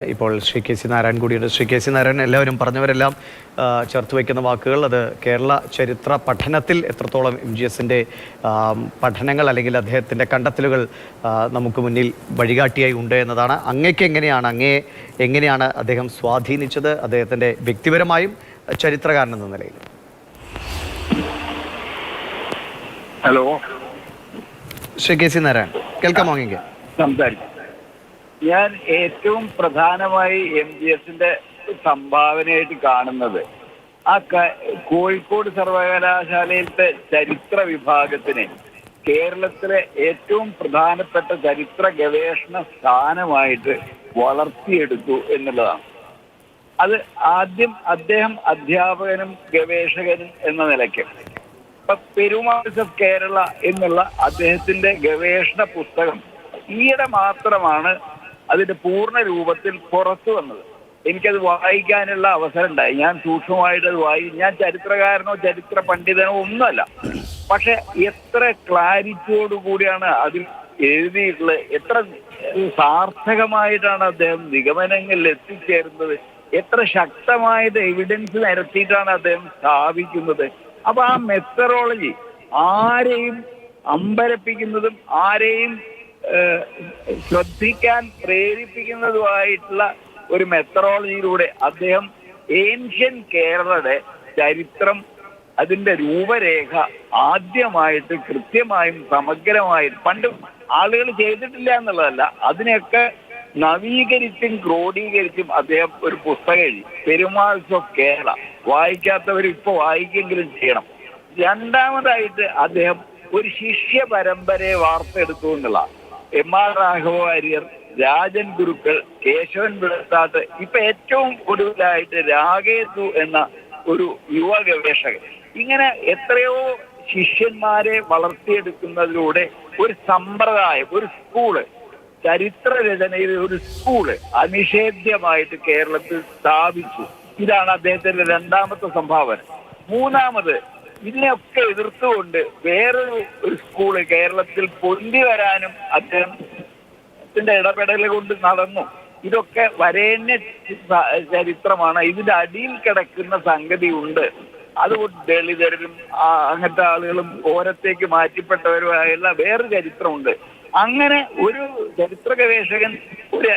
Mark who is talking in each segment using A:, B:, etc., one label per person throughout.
A: ഇപ്പോൾ Shri K C Narayan കൂടിയുണ്ട്. Shri K C Narayanan എല്ലാവരും പറഞ്ഞവരെല്ലാം ചേർത്ത് വയ്ക്കുന്ന വാക്കുകൾ അത് കേരള ചരിത്ര പഠനത്തിൽ എത്രത്തോളം എം ജി എസിന്റെ പഠനങ്ങൾ അല്ലെങ്കിൽ അദ്ദേഹത്തിന്റെ കണ്ടെത്തലുകൾ നമുക്ക് മുന്നിൽ വഴികാട്ടിയായി ഉണ്ട് എന്നതാണ്. അങ്ങേക്ക് എങ്ങനെയാണ് അങ്ങേ എങ്ങനെയാണ് അദ്ദേഹം സ്വാധീനിച്ചത് അദ്ദേഹത്തിന്റെ വ്യക്തിപരമായും ചരിത്രകാരൻ എന്ന നിലയിൽ?
B: Hello.
A: Shri K C Narayan കേൾക്കാമോ അങ്ങേക്ക്?
B: സംസാരിക്കും. ഞാൻ ഏറ്റവും പ്രധാനമായി എം ജി എസിന്റെ സംഭാവനയായിട്ട് കാണുന്നത് ആ കോഴിക്കോട് സർവകലാശാലയിലത്തെ ചരിത്ര വിഭാഗത്തിന് കേരളത്തിലെ ഏറ്റവും പ്രധാനപ്പെട്ട ചരിത്ര ഗവേഷണ സ്ഥാനമായിട്ട് വളർത്തിയെടുത്തു എന്നുള്ളതാണ്. അത് ആദ്യം അദ്ദേഹം അധ്യാപകനും ഗവേഷകനും എന്ന നിലയ്ക്ക്. ഇപ്പൊ പെരുമാൾസ് ഓഫ് കേരള എന്നുള്ള അദ്ദേഹത്തിന്റെ ഗവേഷണ പുസ്തകം ഈയിടെ മാത്രമാണ് അതിന്റെ പൂർണ രൂപത്തിൽ പുറത്തു വന്നത്. എനിക്കത് വായിക്കാനുള്ള അവസരം ഉണ്ടായി ഞാൻ സൂക്ഷ്മമായിട്ട് അത് വായി ഞാൻ ചരിത്രകാരനോ ചരിത്ര പണ്ഡിതനോ ഒന്നുമല്ല. പക്ഷെ എത്ര ക്ലാരിറ്റിയോട് കൂടിയാണ് അതിൽ എഴുതിയിട്ടുള്ളത് എത്ര സാർത്ഥകമായിട്ടാണ് അദ്ദേഹം നിഗമനങ്ങളിൽ എത്തിച്ചേരുന്നത് എത്ര ശക്തമായത് എവിഡൻസ് നിരത്തിയിട്ടാണ് അദ്ദേഹം സ്ഥാപിക്കുന്നത്. അപ്പൊ ആ മെത്തറോളജി ആരെയും അമ്പരപ്പിക്കുന്നതും ആരെയും ശ്രദ്ധിക്കാൻ പ്രേരിപ്പിക്കുന്നതുമായിട്ടുള്ള ഒരു മെത്തറോളജിയിലൂടെ അദ്ദേഹം ഏൻഷ്യൻ കേരളയുടെ ചരിത്രം അതിന്റെ രൂപരേഖ ആദ്യമായിട്ട് കൃത്യമായും സമഗ്രമായും പണ്ട് ആളുകൾ ചെയ്തിട്ടില്ല എന്നുള്ളതല്ല അതിനെയൊക്കെ നവീകരിച്ചും ക്രോഡീകരിച്ചും അദ്ദേഹം ഒരു പുസ്തകം എഴുതി. പെരുമാൾസ് ഓഫ് കേരള. വായിക്കാത്തവർ ഇപ്പൊ വായിക്കെങ്കിലും ചെയ്യണം. രണ്ടാമതായിട്ട് അദ്ദേഹം ഒരു ശിഷ്യ പരമ്പരയെ വാർത്തെടുത്തു എന്നുള്ള എം ആർ രാഘവ വാര്യർ രാജൻ ഗുരുക്കൾ കേശവൻ വിളത്താത്ത് ഇപ്പൊ ഏറ്റവും ഒടുവിലായിട്ട് രാഗേതു എന്ന ഒരു യുവ ഗവേഷകൻ. ഇങ്ങനെ എത്രയോ ശിഷ്യന്മാരെ വളർത്തിയെടുക്കുന്നതിലൂടെ ഒരു സമ്പ്രദായം ഒരു സ്കൂൾ ചരിത്ര രചനയിൽ ഒരു സ്കൂൾ അനിഷേധ്യമായിട്ട് കേരളത്തിൽ സ്ഥാപിച്ചു. ഇതാണ് അദ്ദേഹത്തിന്റെ രണ്ടാമത്തെ സംഭാവന. മൂന്നാമത് ഇതിനെയൊക്കെ എതിർത്തുകൊണ്ട് വേറൊരു ഒരു സ്കൂൾ കേരളത്തിൽ പൊന്തി വരാനും അദ്ദേഹത്തിന്റെ ഇടപെടൽ കൊണ്ട് നടന്നു. ഇതൊക്കെ വരേണ്യ ചരിത്രമാണ്. ഇതിന്റെ അടിയിൽ കിടക്കുന്ന സംഗതി ഉണ്ട്. അതുകൊണ്ട് ദളിതരും അങ്ങനത്തെ ആളുകളും ഓരത്തേക്ക് മാറ്റിപ്പെട്ടവരുമായുള്ള വേറെ ചരിത്രമുണ്ട്. അങ്ങനെ ഒരു ചരിത്ര ഗവേഷകൻ ഒരു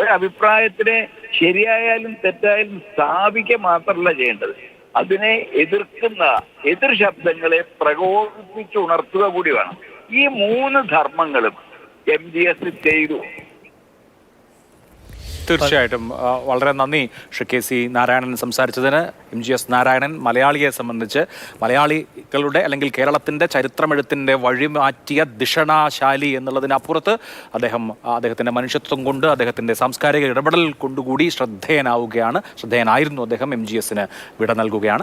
B: ഒരു അഭിപ്രായത്തിനെ ശരിയായാലും തെറ്റായാലും സ്ഥാപിക്കുക മാത്രമല്ല ചെയ്യേണ്ടത്. അതിനെ എതിർക്കുന്ന എതിർ ശബ്ദങ്ങളെ പ്രകോപിപ്പിച്ചുണർത്തുക കൂടി വേണം. ഈ മൂന്ന് ധർമ്മങ്ങളും എം ഡി എസ് ചെയ്തു.
C: തീർച്ചയായിട്ടും. വളരെ നന്ദി. ശ്രീ സി നാരായണൻ സംസാരിച്ചതിന്. എം ജി എസ് നാരായണൻ മലയാളിയെ സംബന്ധിച്ച് മലയാളികളുടെ അല്ലെങ്കിൽ കേരളത്തിന്റെ ചരിത്രമെഴുത്തിന്റെ വഴിമാറ്റിയ ദിഷണാശാലി എന്നുള്ളതിനപ്പുറത്ത് അദ്ദേഹം അദ്ദേഹത്തിന്റെ മനുഷ്യത്വം കൊണ്ട് അദ്ദേഹത്തിന്റെ സാംസ്കാരിക ഇടപെടൽ കൊണ്ടുകൂടി ശ്രദ്ധേയനാവുകയാണ്. ശ്രദ്ധേയനായിരുന്നു അദ്ദേഹം. എം ജി എസിന് വിട നൽകുകയാണ്.